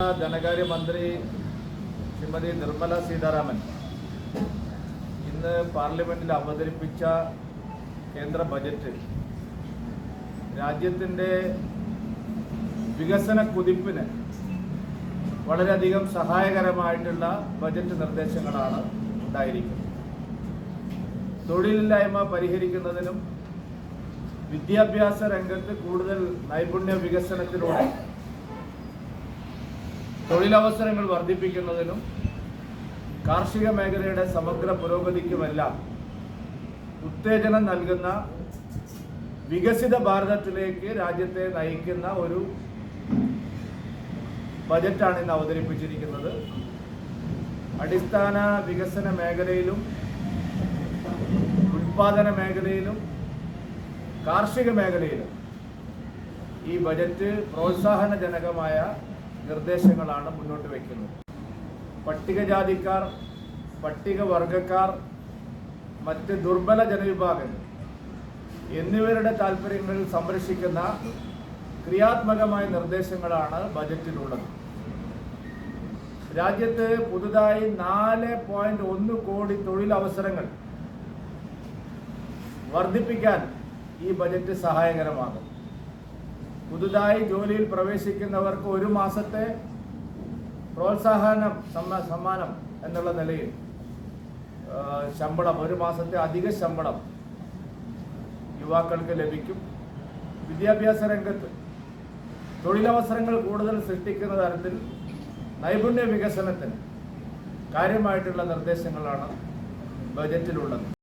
ധനകാര്യമന്ത്രി ശ്രീമതി നിർമ്മല സീതാരാമൻ ഇന്ന് പാർലമെന്റിൽ അവതരിപ്പിച്ച കേന്ദ്ര ബജറ്റ് രാജ്യത്തിന്റെ വികസന കുതിപ്പിന് വളരെയധികം സഹായകരമായിട്ടുള്ള ബജറ്റ് നിർദ്ദേശങ്ങളാണ് ഉണ്ടായിരിക്കുന്നത്. തൊഴിലില്ലായ്മ പരിഹരിക്കുന്നതിനും വിദ്യാഭ്യാസ രംഗത്ത് കൂടുതൽ നൈപുണ്യ വികസനത്തിലൂടെ തൊഴിലവസരങ്ങൾ വർദ്ധിപ്പിക്കുന്നതിനും കാർഷിക മേഖലയുടെ സമഗ്ര പുരോഗതിക്കുമെല്ലാം ഉത്തേജനം നൽകുന്ന വികസിത ഭാരതത്തിലേക്ക് രാജ്യത്തെ നയിക്കുന്ന ഒരു ബജറ്റാണ് ഇന്ന് അവതരിപ്പിച്ചിരിക്കുന്നത്. അടിസ്ഥാന വികസന മേഖലയിലും ഉൽപാദന മേഖലയിലും കാർഷിക മേഖലയിലും ഈ ബജറ്റ് പ്രോത്സാഹനജനകമായ നിർദ്ദേശങ്ങളാണ് മുന്നോട്ട് വയ്ക്കുന്നത് പട്ടികജാതിക്കാർ പട്ടികവർഗക്കാർ മറ്റ് ദുർബല ജനവിഭാഗങ്ങൾ എന്നിവരുടെ താല്പര്യങ്ങൾ സംരക്ഷിക്കുന്ന ക്രിയാത്മകമായ നിർദ്ദേശങ്ങളാണ് ബജറ്റിലുള്ളത്. രാജ്യത്ത് പുതുതായി നാല് പോയിന്റ് ഒന്ന് കോടി തൊഴിലവസരങ്ങൾ വർദ്ധിപ്പിക്കാൻ ഈ ബജറ്റ് സഹായകരമാകും. പുതുതായി ജോലിയിൽ പ്രവേശിക്കുന്നവർക്ക് ഒരു മാസത്തെ പ്രോത്സാഹനം സമ്മാനം എന്നുള്ള നിലയിൽ ശമ്പളം ഒരു മാസത്തെ അധിക ശമ്പളം യുവാക്കൾക്ക് ലഭിക്കും. വിദ്യാഭ്യാസ രംഗത്ത് തൊഴിലവസരങ്ങൾ കൂടുതൽ സൃഷ്ടിക്കുന്ന തരത്തിൽ നൈപുണ്യ വികസനത്തിന് കാര്യമായിട്ടുള്ള നിർദ്ദേശങ്ങളാണ് ബജറ്റിലുള്ളത്.